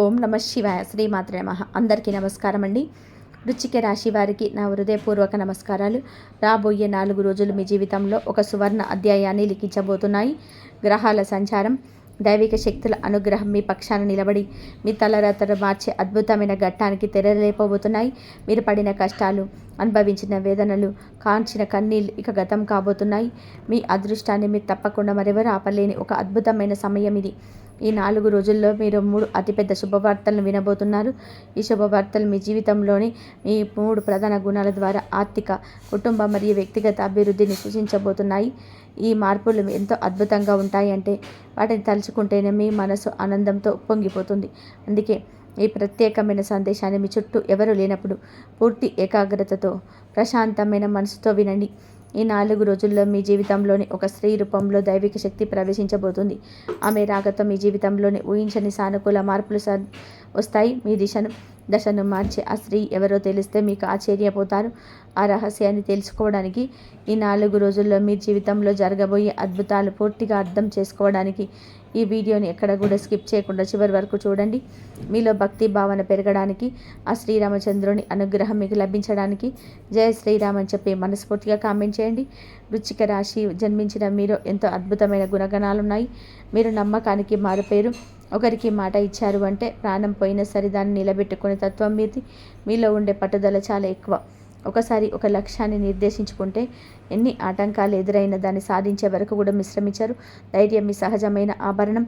ఓం నమ శివాయ శ్రీమాత్ర నమ. అందరికీ నమస్కారం అండి వృచ్చిక రాశి వారికి నా హృదయపూర్వక నమస్కారాలు. రాబోయే నాలుగు రోజులు మీ జీవితంలో ఒక సువర్ణ అధ్యాయాన్ని లిఖించబోతున్నాయి. గ్రహాల సంచారం దైవిక శక్తుల అనుగ్రహం మీ పక్షాన నిలబడి మీ తలరాతలు మార్చే అద్భుతమైన ఘట్టానికి తెరలేపబోతున్నాయి. మీరు పడిన కష్టాలు అనుభవించిన వేదనలు కాంచిన కన్నీళ్ళు ఇక గతం కాబోతున్నాయి. మీ అదృష్టాన్ని మీరు తప్పకుండా మరెవరు ఆపలేని ఒక అద్భుతమైన సమయం ఇది. ఈ నాలుగు రోజుల్లో మీరు మూడు అతిపెద్ద శుభవార్తలను వినబోతున్నారు. ఈ శుభవార్తలు మీ జీవితంలోని మీ మూడు ప్రధాన గుణాల ద్వారా ఆర్థిక కుటుంబ మరియు వ్యక్తిగత అభివృద్ధిని సూచించబోతున్నాయి ఈ మార్పులు ఎంతో అద్భుతంగా ఉంటాయి అంటే వాటిని తలుచుకుంటేనే మీ మనసు ఆనందంతో పొంగిపోతుంది. అందుకే ఈ ప్రత్యేకమైన సందేశాన్ని మీ చుట్టూ ఎవరు లేనప్పుడు పూర్తి ఏకాగ్రతతో ప్రశాంతమైన మనసుతో వినండి. ఈ నాలుగు రోజుల్లో మీ జీవితంలోని ఒక స్త్రీ రూపంలో దైవిక శక్తి ప్రవేశించబోతుంది. ఆమె రాకతో మీ జీవితంలోని ఊహించని సానుకూల మార్పులు వస్తాయి. మీ దిశను దశను మార్చే ఆ స్త్రీ ఎవరో తెలిస్తే మీకు ఆశ్చర్యపోతారు. ఆ రహస్యాన్ని తెలుసుకోవడానికి ఈ నాలుగు రోజుల్లో మీ జీవితంలో జరగబోయే అద్భుతాలు పూర్తిగా అర్థం చేసుకోవడానికి ఈ వీడియోని ఎక్కడ కూడా స్కిప్ చేయకుండా చివరి వరకు చూడండి. మీలో భక్తి భావన పెరగడానికి ఆ శ్రీరామచంద్రుని అనుగ్రహం మీకు లభించడానికి జయ శ్రీరామ్ అని చెప్పి మనస్ఫూర్తిగా కామెంట్ చేయండి. వృచ్చిక రాశి జన్మించిన మీరు ఎంతో అద్భుతమైన గుణగణాలు ఉన్నాయి మీరు నమ్మకానికి మారుపేరు. ఒకరికి మాట ఇచ్చారు అంటే ప్రాణం పోయినా సరే దాన్ని నిలబెట్టుకునే తత్వం మీది. మీలో ఉండే పట్టుదల చాలా ఎక్కువ. ఒకసారి ఒక లక్ష్యాన్ని నిర్దేశించుకుంటే ఎన్ని ఆటంకాలు ఎదురైన దాన్ని సాధించే వరకు కూడా మిశ్రమించరు. ధైర్యం మీ సహజమైన ఆభరణం.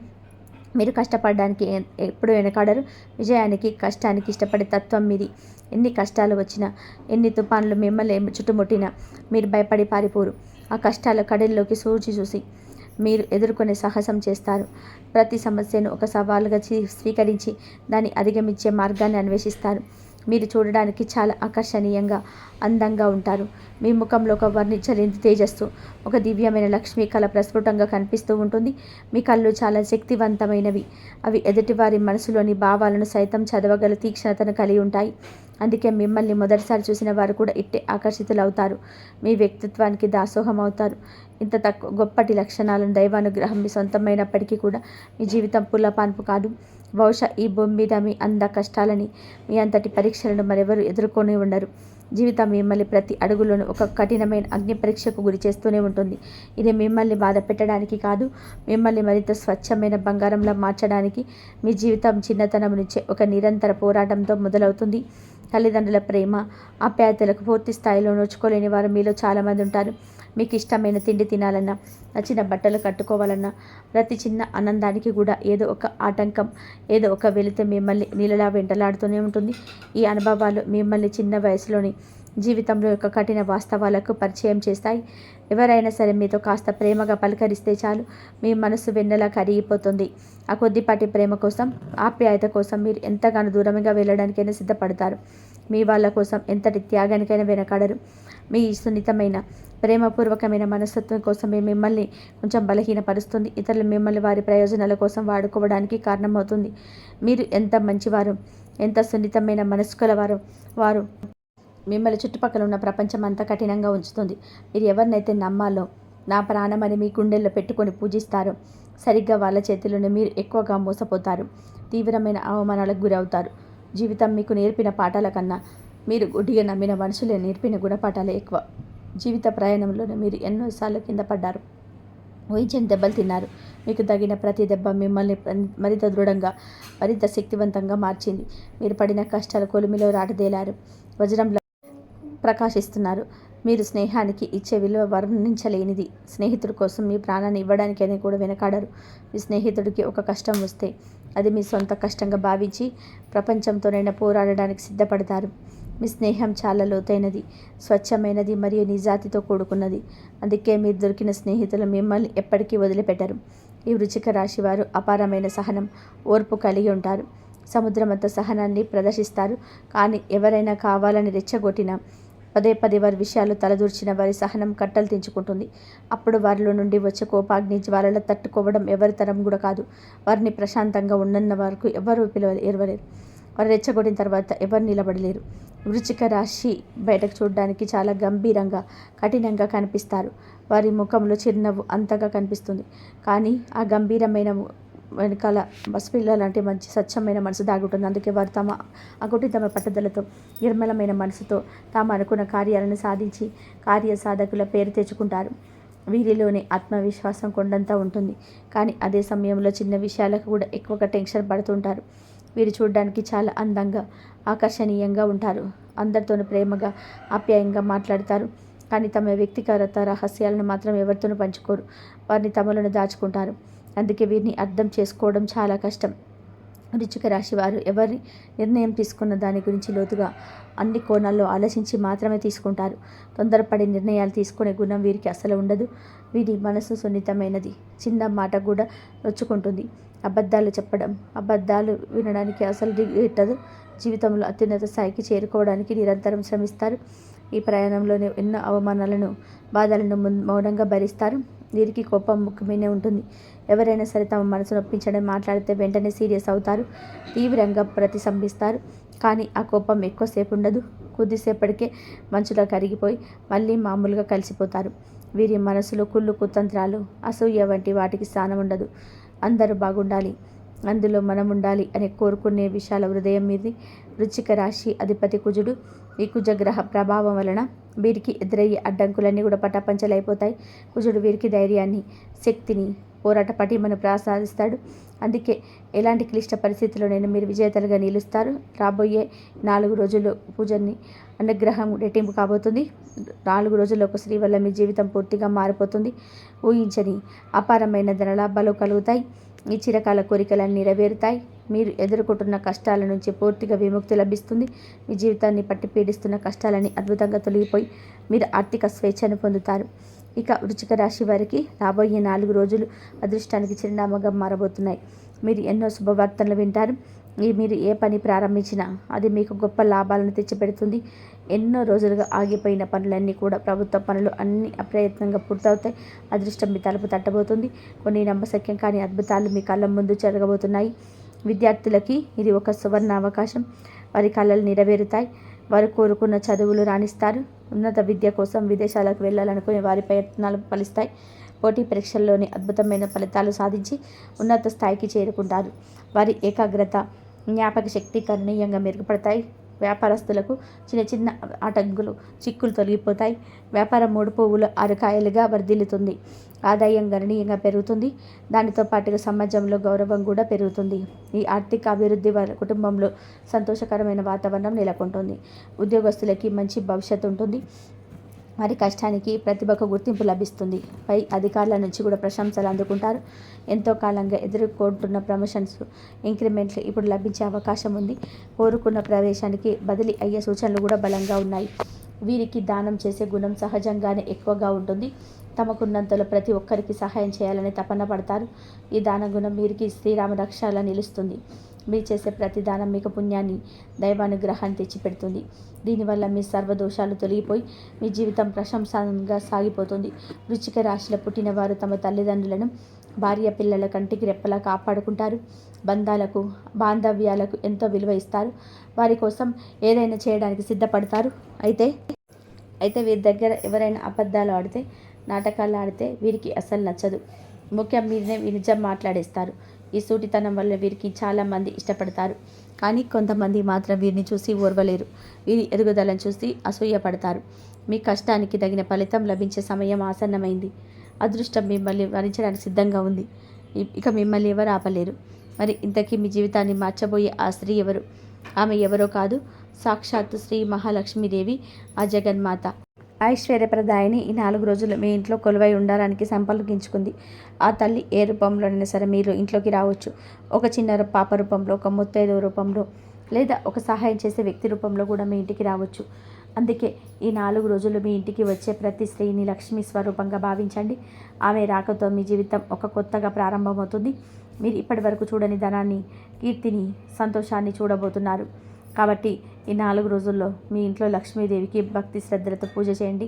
మీరు కష్టపడడానికి ఎప్పుడు వెనకాడరు. విజయానికి కష్టానికి ఇష్టపడే తత్వం మీది. ఎన్ని కష్టాలు వచ్చినా ఎన్ని తుఫాన్లు మిమ్మల్ని చుట్టుముట్టినా మీరు భయపడి పారిపోరు. ఆ కష్టాల కడల్లోకి సూచి చూసి మీరు ఎదుర్కొనే సాహసం చేస్తారు. ప్రతి సమస్యను ఒక సవాలుగా స్వీకరించి దాన్ని అధిగమించే మార్గాన్ని అన్వేషిస్తారు. మీరు చూడడానికి చాలా ఆకర్షణీయంగా అందంగా ఉంటారు. మీ ముఖంలో ఒక వర్ణించలేని తేజస్సు ఒక దివ్యమైన లక్ష్మీ కళ ప్రస్ఫుటంగా కనిపిస్తూ ఉంటుంది. మీ కళ్ళు చాలా శక్తివంతమైనవి. అవి ఎదుటివారి మనసులోని భావాలను సైతం చదవగల తీక్షణతను కలిగి ఉంటాయి. అందుకే మిమ్మల్ని మొదటిసారి చూసిన వారు కూడా ఇట్టే ఆకర్షితులవుతారు. మీ వ్యక్తిత్వానికి దాసోహం అవుతారు ఇంత తక్కువ గొప్పటి లక్షణాలను దైవానుగ్రహం మీ సొంతమైనప్పటికీ కూడా మీ జీవితం పుల్లపాన్పు కాదు. బహుశా ఈ భూమి మీద మీ అంద కష్టాలని మీ అంతటి పరీక్షలను మరెవరు ఎదుర్కొని ఉండరు. జీవితం మిమ్మల్ని ప్రతి అడుగులోనూ ఒక కఠినమైన అగ్ని పరీక్షకు గురి చేస్తూనే ఉంటుంది. ఇది మిమ్మల్ని బాధ పెట్టడానికి కాదు మిమ్మల్ని మరింత స్వచ్ఛమైన బంగారంలా మార్చడానికి మీ జీవితం చిన్నతనం నుంచే ఒక నిరంతర పోరాటంతో మొదలవుతుంది. తల్లిదండ్రుల ప్రేమ ఆప్యాయతలకు పూర్తి స్థాయిలో నోచుకోలేని వారు మీలో చాలామంది ఉంటారు. మీకు ఇష్టమైన తిండి తినాలన్నా నచ్చిన బట్టలు కట్టుకోవాలన్నా ప్రతి చిన్న ఆనందానికి కూడా ఏదో ఒక ఆటంకం ఏదో ఒక వెళితే మిమ్మల్ని నీళ్ళలా వెంటలాడుతూనే ఉంటుంది. ఈ అనుభవాలు మిమ్మల్ని చిన్న వయసులోని జీవితంలో యొక్క కఠిన వాస్తవాలకు పరిచయం చేస్తాయి. ఎవరైనా సరే మీతో కాస్త ప్రేమగా పలకరిస్తే చాలు. మీ మనసు వెన్నెలా కరిగిపోతుంది. ఆ కొద్దిపాటి ప్రేమ కోసం ఆప్యాయత కోసం మీరు ఎంతగానో దూరంగా వెళ్ళడానికైనా సిద్ధపడతారు. మీ వాళ్ళ కోసం ఎంతటి త్యాగానికైనా వెనకాడరు. మీ సున్నితమైన ప్రేమపూర్వకమైన మనస్తత్వం కోసమే మిమ్మల్ని కొంచెం బలహీనపరుస్తుంది. ఇతరులు మిమ్మల్ని వారి ప్రయోజనాల కోసం వాడుకోవడానికి కారణమవుతుంది. మీరు ఎంత మంచివారు ఎంత సున్నితమైన మనసు వారు వారు మిమ్మల్ని చుట్టుపక్కల ఉన్న ప్రపంచం అంతా కఠినంగా ఉంచుతుంది. మీరు ఎవరినైతే నమ్మాలో నా ప్రాణమని మీ గుండెల్లో పెట్టుకొని పూజిస్తారు సరిగ్గా వాళ్ళ చేతిలోనే మీరు ఎక్కువగా మోసపోతారు తీవ్రమైన అవమానాలకు గురవుతారు. జీవితం మీకు నేర్పిన పాఠాల కన్నా మీరు గుడ్డిగా నమ్మిన మనుషులే నేర్పిన గుణపాఠాలే ఎక్కువ. జీవిత ప్రయాణంలోనే మీరు ఎన్నోసార్లు కింద పడ్డారు. ఊహించని దెబ్బలు తిన్నారు. మీకు తగిన ప్రతి దెబ్బ మిమ్మల్ని మరింత దృఢంగా మరింత శక్తివంతంగా మార్చింది. మీరు పడిన కష్టాల కొలిమిలో రాటదేలారు వజ్రంలో ప్రకాశిస్తున్నారు. మీరు స్నేహానికి ఇచ్చే విలువ వర్ణించలేనిది. స్నేహితుడి కోసం మీ ప్రాణాన్ని ఇవ్వడానికైనా కూడా వెనకాడరు. మీ స్నేహితుడికి ఒక కష్టం వస్తే అది మీ సొంత కష్టంగా భావించి ప్రపంచంతోనైనా పోరాడడానికి సిద్ధపడతారు. మీ స్నేహం చాలా లోతైనది స్వచ్ఛమైనది మరియు నిజాతితో కూడుకున్నది. అందుకే మీరు దొరికిన స్నేహితులు మిమ్మల్ని ఎప్పటికీ వదిలిపెట్టరు. ఈ వృచిక రాశి వారు అపారమైన సహనం ఓర్పు కలిగి ఉంటారు. సముద్రమంత సహనాన్ని ప్రదర్శిస్తారు. కానీ ఎవరైనా కావాలని రెచ్చగొట్టినా పదే పదే వారి విషయాలు తలదూర్చిన వారి సహనం కట్టలు తెంచుకుంటుంది. అప్పుడు వారిలో నుండి వచ్చే కోపాగ్ని జ్వాలలు తట్టుకోవడం ఎవరి తరం కూడా కాదు. వారిని ప్రశాంతంగా ఉండన్న వరకు ఎవరు పిలవ ఎరవలేరు వారు రెచ్చగొట్టిన తర్వాత ఎవరు నిలబడలేరు. వృచిక రాశి బయటకు చూడడానికి చాలా గంభీరంగా కఠినంగా కనిపిస్తారు. వారి ముఖంలో చిరునవ్వు అంతగా కనిపిస్తుంది. కానీ ఆ గంభీరమైన వెనకాల పసిపిల్ల లాంటి మంచి స్వచ్ఛమైన మనసు దాగుంటుంది. అందుకే వారు తమ అకుటితమ పట్టుదలతో నిర్మలమైన మనసుతో తాము అనుకున్న కార్యాలను సాధించి కార్య సాధకుల పేరు తెచ్చుకుంటారు. వీరిలోనే ఆత్మవిశ్వాసం కొండంత ఉంటుంది. కానీ అదే సమయంలో చిన్న విషయాలకు కూడా ఎక్కువగా టెన్షన్ పడుతుంటారు. వీరు చూడడానికి చాలా అందంగా ఆకర్షణీయంగా ఉంటారు. అందరితోనూ ప్రేమగా ఆప్యాయంగా మాట్లాడతారు. కానీ తమ వ్యక్తిగత రహస్యాలను మాత్రం ఎవరితోనూ పంచుకోరు. వారిని తమలను దాచుకుంటారు. అందుకే వీరిని అర్థం చేసుకోవడం చాలా కష్టం. వృచ్చిక రాశి వారు ఎవరి నిర్ణయం తీసుకున్న దాని గురించి లోతుగా అన్ని కోణాల్లో ఆలోచించి మాత్రమే తీసుకుంటారు. తొందరపడే నిర్ణయాలు తీసుకునే గుణం వీరికి అసలు ఉండదు. వీరి మనసు సున్నితమైనది. చిన్న మాట కూడా నొచ్చుకుంటుంది. అబద్ధాలు చెప్పడం అబద్ధాలు వినడానికి అసలు గిట్టదు జీవితంలో అత్యున్నత స్థాయికి చేరుకోవడానికి నిరంతరం శ్రమిస్తారు. ఈ ప్రయాణంలోనే ఎన్నో అవమానాలను బాధలను మౌనంగా భరిస్తారు. వీరికి కోపం ముఖ్యమైన ఉంటుంది. ఎవరైనా సరే తమ మనసు నొప్పించడం మాట్లాడితే వెంటనే సీరియస్ అవుతారు. తీవ్రంగా ప్రతిసంభిస్తారు. కానీ ఆ కోపం ఎక్కువసేపు ఉండదు. కొద్దిసేపటికే మంచులో కరిగిపోయి మళ్ళీ మామూలుగా కలిసిపోతారు. వీరి మనసులో కుళ్ళు కుతంత్రాలు అసూయ వంటి వాటికి స్థానం ఉండదు. అందరూ బాగుండాలి. అందులో మనం ఉండాలి అని కోరుకునే విశాల హృదయం మీది. వృచ్చిక రాశి అధిపతి కుజుడు ఈ కుజగ్రహ ప్రభావం వలన వీరికి ఎదురయ్యే అడ్డంకులన్నీ కూడా పటాపంచలైపోతాయి. కుజుడు వీరికి ధైర్యాన్ని శక్తిని పోరాట పటిమను ప్రసాదిస్తాడు. అందుకే ఎలాంటి క్లిష్ట పరిస్థితుల్లోనైనా మీరు విజేతలుగా నిలుస్తారు. రాబోయే నాలుగు రోజులు పూజని అనుగ్రహం రెట్టింపు కాబోతుంది. నాలుగు రోజుల్లో ఒక స్త్రీ వల్ల మీ జీవితం పూర్తిగా మారిపోతుంది. ఊహించని అపారమైన ధనలాభాలు కలుగుతాయి. ఈ చిరకాల కోరికలన్నీ నెరవేరుతాయి. మీరు ఎదుర్కొంటున్న కష్టాల నుంచి పూర్తిగా విముక్తి లభిస్తుంది. మీ జీవితాన్ని పట్టి పీడిస్తున్న కష్టాలని అద్భుతంగా తొలగిపోయి మీరు ఆర్థిక స్వేచ్ఛను పొందుతారు. ఇక వృచిక రాశి వారికి రాబోయే నాలుగు రోజులు అదృష్టానికి చిరునామాగా మారబోతున్నాయి. మీరు ఎన్నో శుభవార్తలు వింటారు. ఈ మీరు ఏ పని ప్రారంభించినా అది మీకు గొప్ప లాభాలను తెచ్చిపెడుతుంది. ఎన్నో రోజులుగా ఆగిపోయిన పనులన్నీ కూడా ప్రభుత్వ పనులు అన్ని అప్రయత్నంగా పూర్తవుతాయి. అదృష్టం మీ తలుపు తట్టబోతుంది. కొన్ని నమ్మశక్యం కాని అద్భుతాలు మీ కళ్ళ ముందు జరగబోతున్నాయి. విద్యార్థులకి ఇది ఒక సువర్ణ అవకాశం వారి కళలు నెరవేరుతాయి. వారు కోరుకున్న చదువులు రాణిస్తారు. ఉన్నత విద్య కోసం విదేశాలకు వెళ్ళాలనుకునే వారి ప్రయత్నాలు ఫలిస్తాయి. పోటీ పరీక్షల్లోని అద్భుతమైన ఫలితాలు సాధించి ఉన్నత స్థాయికి చేరుకుంటారు. వారి ఏకాగ్రత జ్ఞాపక శక్తి గణనీయంగా మెరుగుపడతాయి. వ్యాపారస్తులకు చిన్న చిన్న ఆటంకులు చిక్కులు తొలగిపోతాయి. వ్యాపారం మూడు పువ్వులు అరకాయలుగా వర్ధిల్లుతుంది. ఆదాయం గణనీయంగా పెరుగుతుంది. దానితో పాటుగా సమాజంలో గౌరవం కూడా పెరుగుతుంది. ఈ ఆర్థిక అభివృద్ధి వారి కుటుంబంలో సంతోషకరమైన వాతావరణం నెలకొంటుంది. ఉద్యోగస్తులకి మంచి భవిష్యత్తు ఉంటుంది. వారి కష్టానికి ప్రతిభకు గుర్తింపు లభిస్తుంది. పై అధికారుల నుంచి కూడా ప్రశంసలు అందుకుంటారు. ఎంతో కాలంగా ఎదుర్కొంటున్న ప్రమోషన్స్ ఇంక్రిమెంట్లు ఇప్పుడు లభించే అవకాశం ఉంది. కోరుకున్న ప్రవేశానికి బదిలీ అయ్యే సూచనలు కూడా బలంగా ఉన్నాయి. వీరికి దానం చేసే గుణం సహజంగానే ఎక్కువగా ఉంటుంది. తమకున్నంతలో ప్రతి ఒక్కరికి సహాయం చేయాలని తపన పడతారు. ఈ దాన గుణం వీరికి శ్రీరామ రక్షాల నిలుస్తుంది. మీరు చేసే ప్రతి దానం మీకు పుణ్యాన్ని దైవానుగ్రహాన్ని తెచ్చిపెడుతుంది. దీనివల్ల మీ సర్వదోషాలు తొలగిపోయి మీ జీవితం ప్రశంసంగా సాగిపోతుంది. రుచిక రాశిలో పుట్టిన వారు తమ తల్లిదండ్రులను భార్య పిల్లల కంటికి రెప్పలా కాపాడుకుంటారు. బంధాలకు బాంధవ్యాలకు ఎంతో విలువ ఇస్తారు. వారి కోసం ఏదైనా చేయడానికి సిద్ధపడతారు. అయితే అయితే వీరి దగ్గర ఎవరైనా అబద్ధాలు ఆడితే నాటకాలు ఆడితే వీరికి అసలు నచ్చదు. ముఖ్యం మీదనే నిజం మాట్లాడేస్తారు. ఈ సూటితనం వల్ల వీరికి చాలామంది ఇష్టపడతారు. కానీ కొంతమంది మాత్రం వీరిని చూసి ఓర్వలేరు. వీరి ఎదుగుదలను చూసి అసూయపడతారు మీ కష్టానికి తగిన ఫలితం లభించే సమయం ఆసన్నమైంది. అదృష్టం మిమ్మల్ని వరించడానికి సిద్ధంగా ఉంది. ఇక మిమ్మల్ని ఎవరు ఆపలేరు. మరి ఇంతకీ మీ జీవితాన్ని మార్చబోయే ఆ స్త్రీ ఎవరు? ఆమె ఎవరో కాదు. సాక్షాత్తు శ్రీ మహాలక్ష్మీదేవి ఆ జగన్మాత. ఐశ్వర్యప్రదాయని ఈ నాలుగు రోజులు మీ ఇంట్లో కొలువై ఉండడానికి సంపర్కించుకుంది ఆ తల్లి ఏ రూపంలోనైనా సరే మీరు ఇంట్లోకి రావచ్చు. ఒక చిన్న పాప రూపంలో ఒక ముత్తైదు రూపంలో లేదా ఒక సహాయం చేసే వ్యక్తి రూపంలో కూడా మీ ఇంటికి రావచ్చు. అందుకే ఈ నాలుగు రోజులు మీ ఇంటికి వచ్చే ప్రతి స్త్రీని లక్ష్మీ స్వరూపంగా భావించండి. ఆమె రాకతో మీ జీవితం ఒక కొత్తగా ప్రారంభమవుతుంది. మీరు ఇప్పటి వరకు చూడని ధనాన్ని కీర్తిని సంతోషాన్ని చూడబోతున్నారు. కాబట్టి ఈ నాలుగు రోజుల్లో మీ ఇంట్లో లక్ష్మీదేవికి భక్తి శ్రద్ధలతో పూజ చేయండి.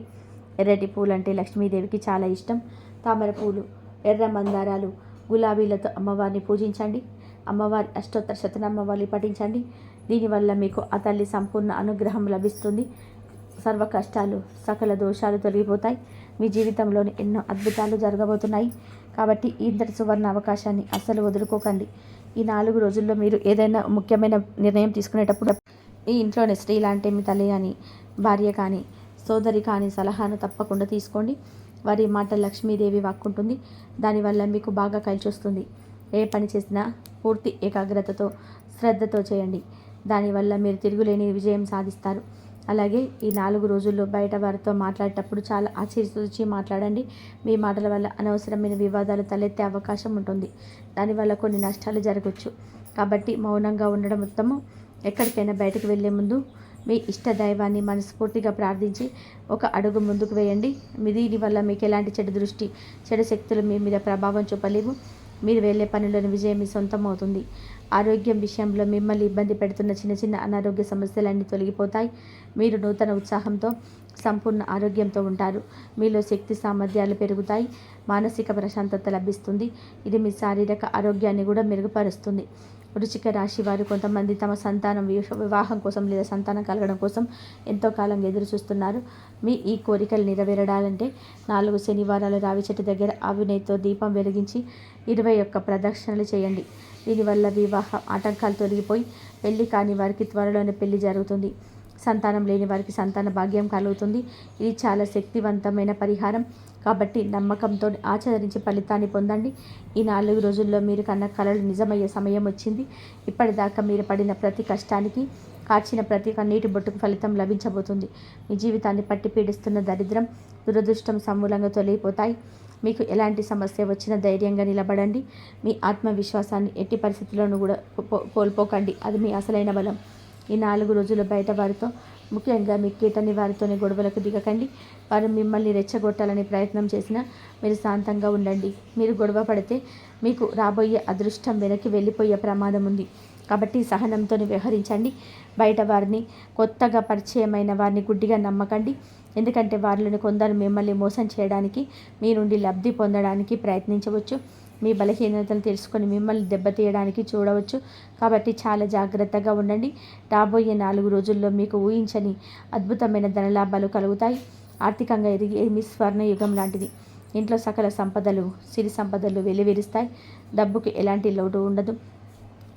ఎర్రటి పూలు అంటే లక్ష్మీదేవికి చాలా ఇష్టం. తామర పూలు ఎర్ర మందారాలు గులాబీలతో అమ్మవారిని పూజించండి. అమ్మవారి అష్టోత్తర శతనామవారిని పఠించండి. దీనివల్ల మీకు ఆ తల్లి సంపూర్ణ అనుగ్రహం లభిస్తుంది. సర్వ కష్టాలు సకల దోషాలు తొలగిపోతాయి. మీ జీవితంలోని ఎన్నో అద్భుతాలు జరగబోతున్నాయి. కాబట్టి ఇంతటి సువర్ణ అవకాశాన్ని అస్సలు వదులుకోకండి. ఈ నాలుగు రోజుల్లో మీరు ఏదైనా ముఖ్యమైన నిర్ణయం తీసుకునేటప్పుడు ఈ ఇంట్లోనే స్త్రీ లాంటి మీ తల్లి కానీ భార్య కానీ సోదరి కానీ సలహాను తప్పకుండా తీసుకోండి. వారి మాట లక్ష్మీదేవి వాక్కుంటుంది. దానివల్ల మీకు బాగా కలిసి వస్తుంది ఏ పని చేసినా పూర్తి ఏకాగ్రతతో శ్రద్ధతో చేయండి. దానివల్ల మీరు తిరుగులేని విజయం సాధిస్తారు. అలాగే ఈ నాలుగు రోజుల్లో బయట వారితో మాట్లాడేటప్పుడు చాలా ఆచితూచి మాట్లాడండి. మీ మాటల వల్ల అనవసరమైన వివాదాలు తలెత్తే అవకాశం ఉంటుంది. దానివల్ల కొన్ని నష్టాలు జరగవచ్చు కాబట్టి మౌనంగా ఉండడం ఉత్తమం. ఎక్కడికైనా బయటకు వెళ్ళే ముందు మీ ఇష్ట దైవాన్ని మనస్ఫూర్తిగా ప్రార్థించి ఒక అడుగు ముందుకు వేయండి. మీ దీనివల్ల మీకు ఎలాంటి చెడు దృష్టి చెడు శక్తులు మీ మీద ప్రభావం చూపలేవు. మీరు వెళ్ళే పనులను విజయం మీ సొంతం అవుతుంది. ఆరోగ్యం విషయంలో మిమ్మల్ని ఇబ్బంది పెడుతున్న చిన్న చిన్న అనారోగ్య సమస్యలన్నీ తొలగిపోతాయి. మీరు నూతన ఉత్సాహంతో సంపూర్ణ ఆరోగ్యంతో ఉంటారు. మీలో శక్తి సామర్థ్యాలు పెరుగుతాయి. మానసిక ప్రశాంతత లభిస్తుంది. ఇది మీ శారీరక ఆరోగ్యాన్ని కూడా మెరుగుపరుస్తుంది. వృచిక రాశి వారు కొంతమంది తమ సంతానం వివాహం కోసం లేదా సంతానం కలగడం కోసం ఎంతో కాలం ఎదురు చూస్తున్నారు. మీ ఈ కోరికలు నెరవేరడాలంటే నాలుగు శనివారాలు రావి చెట్టు దగ్గర ఆవినేతో దీపం వెలిగించి ఇరవై ఒక్క ప్రదక్షిణలు చేయండి. దీనివల్ల వివాహ ఆటంకాలు తొలగిపోయి పెళ్ళి కాని వారికి త్వరలోనే పెళ్ళి జరుగుతుంది. సంతానం లేని వారికి సంతాన భాగ్యం కలుగుతుంది. ఇది చాలా శక్తివంతమైన పరిహారం. కాబట్టి నమ్మకంతో ఆచరించి ఫలితాన్ని పొందండి. ఈ నాలుగు రోజుల్లో మీరు కన్న కళలు నిజమయ్యే సమయం వచ్చింది. ఇప్పటిదాకా మీరు పడిన ప్రతి కష్టానికి కార్చిన ప్రతి కన్నీటి బొట్టుకు ఫలితం లభించబోతుంది. మీ జీవితాన్ని పట్టి పీడిస్తున్న దరిద్రం దురదృష్టం సమూలంగా తొలగిపోతాయి. మీకు ఎలాంటి సమస్య వచ్చినా ధైర్యంగా నిలబడండి. మీ ఆత్మవిశ్వాసాన్ని ఎట్టి పరిస్థితుల్లోనూ కూడా కోల్పోకండి అది మీ అసలైన బలం. ఈ నాలుగు రోజులు బయట వారితో ముఖ్యంగా మీ కీటని వారితోనే గొడవలకు దిగకండి. వారు మిమ్మల్ని రెచ్చగొట్టాలని ప్రయత్నం చేసినా మీరు శాంతంగా ఉండండి. మీరు గొడవ పడితే మీకు రాబోయే అదృష్టం వెనక్కి వెళ్ళిపోయే ప్రమాదం ఉంది. కాబట్టి సహనంతో వ్యవహరించండి. బయట వారిని కొత్తగా పరిచయమైన వారిని గుడ్డిగా నమ్మకండి. ఎందుకంటే వారిలోని కొందరు మిమ్మల్ని మోసం చేయడానికి మీ నుండి లబ్ధి పొందడానికి ప్రయత్నించవచ్చు. మీ బలహీనతలు తెలుసుకొని మిమ్మల్ని దెబ్బతీయడానికి చూడవచ్చు. కాబట్టి చాలా జాగ్రత్తగా ఉండండి. రాబోయే నాలుగు రోజుల్లో మీకు ఊహించని అద్భుతమైన ధనలాభాలు కలుగుతాయి. ఆర్థికంగా ఎదిగి మీ స్వర్ణయుగం లాంటిది. ఇంట్లో సకల సంపదలు సిరి సంపదలు వెలివిరుస్తాయి. డబ్బుకి ఎలాంటి లోటు ఉండదు.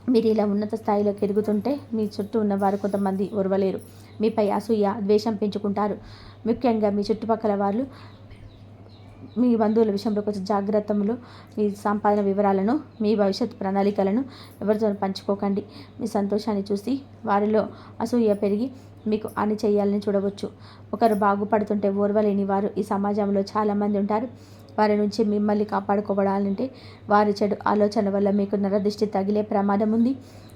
మీరు ఇలా ఉన్నత స్థాయిలోకి ఎదుగుతుంటే మీ చుట్టూ ఉన్నవారు కొంతమంది ఒరవలేరు. మీపై అసూయ ద్వేషం పెంచుకుంటారు. ముఖ్యంగా మీ చుట్టుపక్కల వాళ్ళు మీ బంధువుల విషయంలో కొంచెం జాగ్రత్తలు మీ సంపాదన వివరాలను మీ భవిష్యత్ ప్రణాళికలను ఎవరితో పంచుకోకండి. మీ సంతోషాన్ని చూసి వారిలో అసూయ పెరిగి మీకు అని చేయాలని చూడవచ్చు. ఒకరు బాగుపడుతుంటే ఓర్వలేని వారు ఈ సమాజంలో చాలామంది ఉంటారు. వారి నుంచి మిమ్మల్ని కాపాడుకోవడాలంటే వారి చెడు ఆలోచన వల్ల మీకు నరదృష్టి తగిలే ప్రమాదం ఉంది.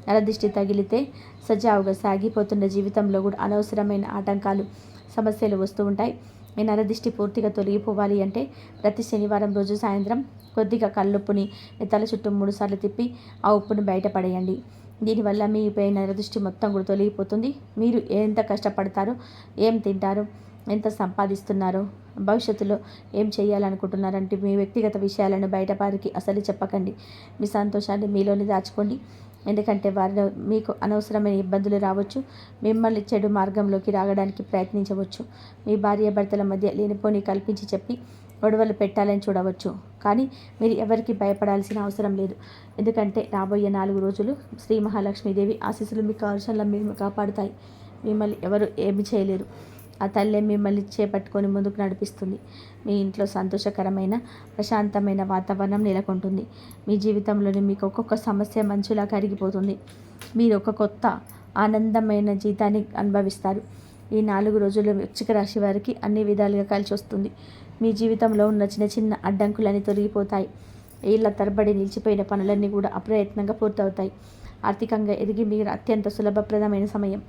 నరదృష్టి తగిలితే సజావుగా సాగిపోతున్న జీవితంలో కూడా అనవసరమైన ఆటంకాలు సమస్యలు వస్తూ ఉంటాయి. మీ నరదిష్టి పూర్తిగా తొలగిపోవాలి అంటే ప్రతి శనివారం రోజు సాయంత్రం కొద్దిగా కల్లుప్పుని తల చుట్టూ మూడుసార్లు తిప్పి ఆ ఉప్పుని బయటపడేయండి దీనివల్ల మీ పై నరదృష్టి మొత్తం కూడా తొలగిపోతుంది. మీరు ఎంత కష్టపడతారు ఏం తింటారు ఎంత సంపాదిస్తున్నారో భవిష్యత్తులో ఏం చేయాలనుకుంటున్నారంటే మీ వ్యక్తిగత విషయాలను బయట వారికి అసలు చెప్పకండి. మీ సంతోషాన్ని మీలోనే దాచుకోండి. ఎందుకంటే వారిలో మీకు అనవసరమైన ఇబ్బందులు రావచ్చు మిమ్మల్ని చెడు మార్గంలోకి రాగడానికి ప్రయత్నించవచ్చు మీ భార్య భర్తల మధ్య లేనిపోని కల్పించి చెప్పి గొడవలు పెట్టాలని చూడవచ్చు. కానీ మీరు ఎవరికి భయపడాల్సిన అవసరం లేదు. ఎందుకంటే రాబోయే నాలుగు రోజులు శ్రీ మహాలక్ష్మీదేవి ఆశీస్సులు మీ అవసరంలో మేము కాపాడుతాయి. మిమ్మల్ని ఎవరు ఏమి చేయలేరు. ఆ తల్లే మిమ్మల్ని చేపట్టుకొని ముందుకు నడిపిస్తుంది. మీ ఇంట్లో సంతోషకరమైన ప్రశాంతమైన వాతావరణం నెలకొంటుంది. మీ జీవితంలోని మీకు ఒక్కొక్క సమస్య మంచులా కరిగిపోతుంది. మీరు ఒక కొత్త ఆనందమైన జీతాన్ని అనుభవిస్తారు. ఈ నాలుగు రోజులు వృచ్చిక రాశి వారికి అన్ని విధాలుగా కలిసి వస్తుంది మీ జీవితంలో ఉన్న చిన్న చిన్న అడ్డంకులన్నీ తొలగిపోతాయి. ఏళ్ళ తరబడి నిలిచిపోయిన పనులన్నీ కూడా అప్రయత్నంగా పూర్తవుతాయి. ఆర్థికంగా ఎదిగి మీరు అత్యంత సులభప్రదమైన సమయం.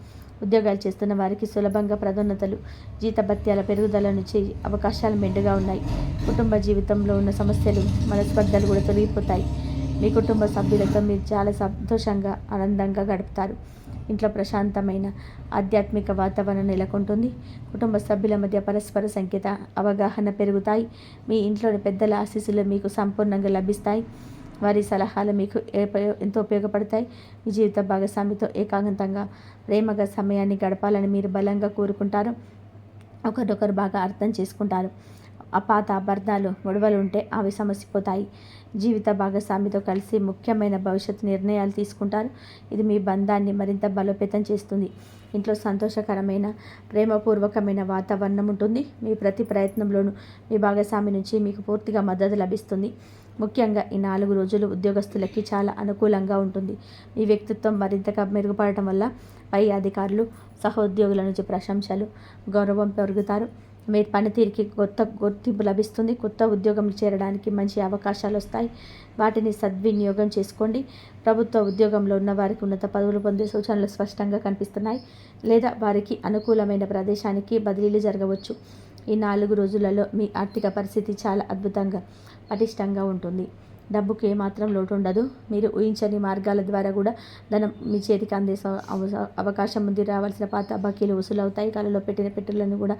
ఉద్యోగాలు చేస్తున్న వారికి సులభంగా ప్రదోన్నతలు జీతభత్యాల పెరుగుదల నుంచి అవకాశాలు మెండుగా ఉన్నాయి. కుటుంబ జీవితంలో ఉన్న సమస్యలు మనస్పర్ధలు కూడా తొలగిపోతాయి. మీ కుటుంబ సభ్యులతో మీరు చాలా సంతోషంగా ఆనందంగా గడుపుతారు. ఇంట్లో ప్రశాంతమైన ఆధ్యాత్మిక వాతావరణం నెలకొంటుంది. కుటుంబ సభ్యుల మధ్య పరస్పర సంకేత అవగాహన పెరుగుతాయి. మీ ఇంట్లోని పెద్దల ఆశీస్సులు మీకు సంపూర్ణంగా లభిస్తాయి. వారి సలహాలు మీకు ఎంతో ఉపయోగపడతాయి. మీ జీవిత భాగస్వామితో ఏకాంతంగా ప్రేమగా సమయాన్ని గడపాలని మీరు బలంగా కోరుకుంటారు. ఒకరినొకరు బాగా అర్థం చేసుకుంటారు. అపాత పాత అబద్ధాలు గొడవలు ఉంటే అవి సమసిపోతాయి. జీవిత భాగస్వామితో కలిసి ముఖ్యమైన భవిష్యత్తు నిర్ణయాలు తీసుకుంటారు. ఇది మీ బంధాన్ని మరింత బలోపేతం చేస్తుంది. ఇంట్లో సంతోషకరమైన ప్రేమపూర్వకమైన వాతావరణం ఉంటుంది. మీ ప్రతి ప్రయత్నంలోనూ మీ భాగస్వామి నుంచి మీకు పూర్తిగా మద్దతు లభిస్తుంది. ముఖ్యంగా ఈ నాలుగు రోజులు ఉద్యోగస్తులకి చాలా అనుకూలంగా ఉంటుంది. మీ వ్యక్తిత్వం మరింతగా మెరుగుపడటం వల్ల పై అధికారులు సహోద్యోగుల నుంచి ప్రశంసలు గౌరవం పెరుగుతారు. మీ పనితీరుకి కొత్త గుర్తింపు లభిస్తుంది. కొత్త ఉద్యోగం చేరడానికి మంచి అవకాశాలు వస్తాయి. వాటిని సద్వినియోగం చేసుకోండి. ప్రభుత్వ ఉద్యోగంలో ఉన్న వారికి ఉన్నత పదవులు పొందే సూచనలు స్పష్టంగా కనిపిస్తున్నాయి. లేదా వారికి అనుకూలమైన ప్రదేశానికి బదిలీలు జరగవచ్చు. ఈ నాలుగు రోజులలో మీ ఆర్థిక పరిస్థితి చాలా అద్భుతంగా పటిష్టంగా ఉంటుంది. డబ్బుకి ఏమాత్రం లోటు ఉండదు మీరు ఊహించని మార్గాల ద్వారా కూడా ధనం మీ చేతికి అందే అవకాశం ఉంది. రావాల్సిన పాత బకీలు వసూలవుతాయి. కళలో పెట్టిన పెట్టులను కూడా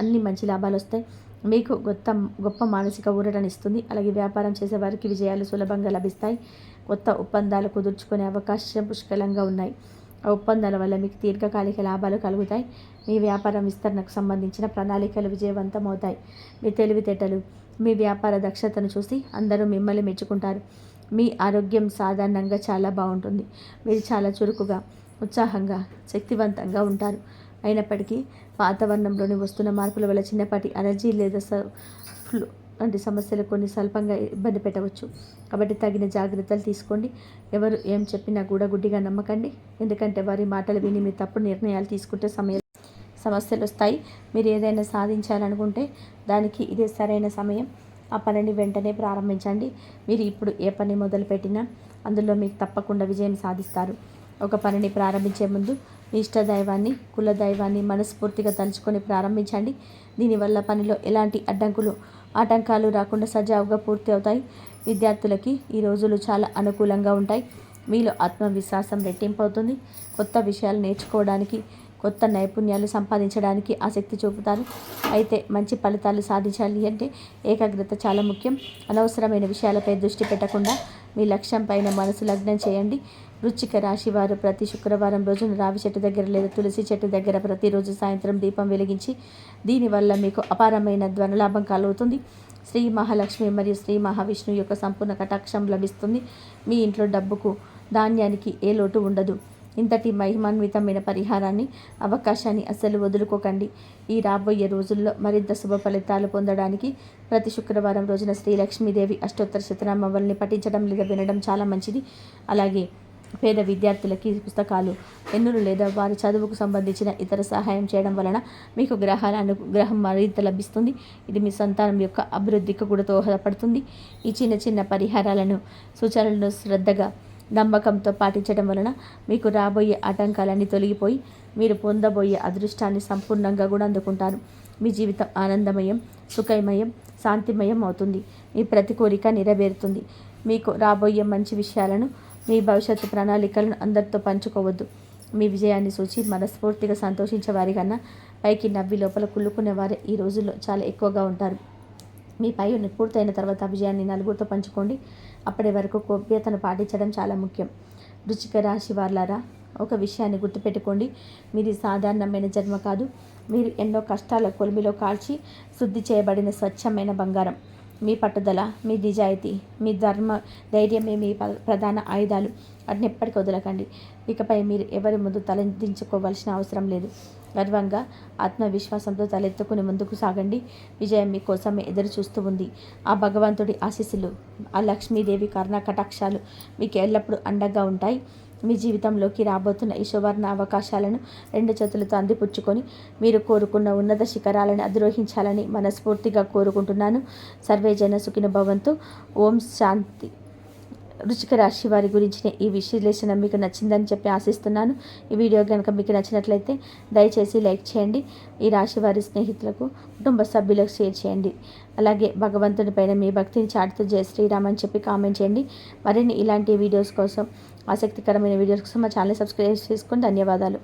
అన్ని మంచి లాభాలు వస్తాయి. మీకు గొప్ప గొప్ప మానసిక ఊరటనిస్తుంది అలాగే వ్యాపారం చేసే వారికి విజయాలు సులభంగా లభిస్తాయి. కొత్త ఒప్పందాలు కుదుర్చుకునే అవకాశం పుష్కలంగా ఉన్నాయి. ఆ ఒప్పందాల వల్ల మీకు దీర్ఘకాలిక లాభాలు కలుగుతాయి. మీ వ్యాపారం విస్తరణకు సంబంధించిన ప్రణాళికలు విజయవంతమవుతాయి. మీ తెలివితేటలు మీ వ్యాపార దక్షతను చూసి అందరూ మిమ్మల్ని మెచ్చుకుంటారు. మీ ఆరోగ్యం సాధారణంగా చాలా బాగుంటుంది. మీరు చాలా చురుకుగా ఉత్సాహంగా శక్తివంతంగా ఉంటారు. అయినప్పటికీ వాతావరణంలోని వస్తున్న మార్పుల వల్ల చిన్నపాటి అలర్జీ లేదా ఫ్లూ వంటి సమస్యలు కొన్ని స్వల్పంగా ఇబ్బంది పెట్టవచ్చు. కాబట్టి తగిన జాగ్రత్తలు తీసుకోండి. ఎవరు ఏం చెప్పినా కూడా గుడ్డిగా నమ్మకండి. ఎందుకంటే వారి మాటలు విని మీ తప్పుడు నిర్ణయాలు తీసుకుంటే సమయ సమస్యలు వస్తాయి. మీరు ఏదైనా సాధించాలనుకుంటే దానికి ఇదే సరైన సమయం. ఆ పనిని వెంటనే ప్రారంభించండి. మీరు ఇప్పుడు ఏ పని మొదలుపెట్టినా అందులో మీకు తప్పకుండా విజయం సాధిస్తారు. ఒక పనిని ప్రారంభించే ముందు మీ ఇష్టదైవాన్ని కులదైవాన్ని మనస్ఫూర్తిగా తలుచుకొని ప్రారంభించండి. దీనివల్ల పనిలో ఎలాంటి అడ్డంకులు ఆటంకాలు రాకుండా సజావుగా పూర్తి అవుతాయి. విద్యార్థులకి ఈ రోజులు చాలా అనుకూలంగా ఉంటాయి. మీలో ఆత్మవిశ్వాసం రెట్టింపు అవుతుంది కొత్త విషయాలు నేర్చుకోవడానికి కొత్త నైపుణ్యాలు సంపాదించడానికి ఆసక్తి చూపుతారు. అయితే మంచి ఫలితాలు సాధించాలి అంటే ఏకాగ్రత చాలా ముఖ్యం. అనవసరమైన విషయాలపై దృష్టి పెట్టకుండా మీ లక్ష్యం పైన మనసు లగ్నం చేయండి. వృచ్చిక రాశి వారు ప్రతి శుక్రవారం రోజున రావి చెట్టు దగ్గర లేదా తులసి చెట్టు దగ్గర ప్రతిరోజు సాయంత్రం దీపం వెలిగించి దీనివల్ల మీకు అపారమైన ధ్వనలాభం కలుగుతుంది. శ్రీ మహాలక్ష్మి మరియు శ్రీ మహావిష్ణువు యొక్క సంపూర్ణ కటాక్షం లభిస్తుంది. మీ ఇంట్లో డబ్బుకు ధాన్యానికి ఏ లోటు ఉండదు. ఇంతటి మహిమాన్వితమైన పరిహారాన్ని అవకాశాన్ని అస్సలు వదులుకోకండి. ఈ రాబోయే రోజుల్లో మరింత శుభ ఫలితాలు పొందడానికి ప్రతి శుక్రవారం రోజున శ్రీ లక్ష్మీదేవి అష్టోత్తర శతనామవల్ని పఠించడం లేదా వినడం చాలా మంచిది. అలాగే పేద విద్యార్థులకి పుస్తకాలు ఎన్నులు లేదా వారి చదువుకు సంబంధించిన ఇతర సహాయం చేయడం వలన మీకు గ్రహాల అనుగ్రహం మరింత లభిస్తుంది. ఇది మీ సంతానం యొక్క అభివృద్ధికి కూడా దోహదపడుతుంది. ఈ చిన్న చిన్న పరిహారాలను సూచనలను శ్రద్ధగా నమ్మకంతో పాటించడం వలన మీకు రాబోయే ఆటంకాలన్నీ తొలగిపోయి మీరు పొందబోయే అదృష్టాన్ని సంపూర్ణంగా కూడా అందుకుంటారు. మీ జీవితం ఆనందమయం సుఖమయం శాంతిమయం అవుతుంది. మీ ప్రతి కోరిక నెరవేరుతుంది. మీకు రాబోయే మంచి విషయాలను మీ భవిష్యత్తు ప్రణాళికలను అందరితో పంచుకోవద్దు. మీ విజయాన్ని చూచి మనస్ఫూర్తిగా సంతోషించే వారికన్నా పైకి నవ్వి లోపల కుళ్ళుకునే వారే ఈ రోజుల్లో చాలా ఎక్కువగా ఉంటారు. మీ పై పూర్తయిన తర్వాత విజయాన్ని నలుగురితో పంచుకోండి. అప్పటి వరకు గోప్యతను పాటించడం చాలా ముఖ్యం. రుచిక రాశి వాళ్ళారా ఒక విషయాన్ని గుర్తుపెట్టుకోండి. మీది సాధారణమైన జన్మ కాదు. మీరు ఎన్నో కష్టాల కొలిమిలో కాల్చి శుద్ధి చేయబడిన స్వచ్ఛమైన బంగారం. మీ పట్టుదల మీ నిజాయితీ మీ ధర్మ ధైర్యమే మీ ప్రధాన ఆయుధాలు. వాటిని ఎప్పటికీ వదలకండి. ఇకపై మీరు ఎవరి ముందు తలెందించుకోవాల్సిన అవసరం లేదు. గర్వంగా ఆత్మవిశ్వాసంతో తలెత్తుకుని ముందుకు సాగండి. విజయం మీకోసమే ఎదురు చూస్తూ ఉంది. ఆ భగవంతుడి ఆశీస్సులు ఆ లక్ష్మీదేవి కర్ణ కటాక్షాలు మీకు ఎల్లప్పుడూ అండగా ఉంటాయి. మీ జీవితంలోకి రాబోతున్న ఈ సువర్ణ అవకాశాలను రెండు చేతులతో అందిపుచ్చుకొని మీరు కోరుకున్న ఉన్నత శిఖరాలను అధిరోహించాలని మనస్ఫూర్తిగా కోరుకుంటున్నాను. సర్వేజన సుఖిన భవంతు. ఓం శాంతి. రుచిక రాశి వారి గురించిన ఈ విశ్లేషణ మీకు నచ్చిందని చెప్పి ఆశిస్తున్నాను. ఈ వీడియో కనుక మీకు నచ్చినట్లయితే దయచేసి లైక్ చేయండి. ఈ రాశి వారి స్నేహితులకు కుటుంబ సభ్యులకు షేర్ చేయండి. అలాగే భగవంతుని పైన మీ భక్తిని చాటుతూ జయ శ్రీరామ్ అని చెప్పి కామెంట్ చేయండి. మరిన్ని ఇలాంటి వీడియోస్ కోసం ఆసక్తికరమైన వీడియోస్ కోసం మా ఛానల్ సబ్స్క్రైబ్ చేసుకుని ధన్యవాదాలు.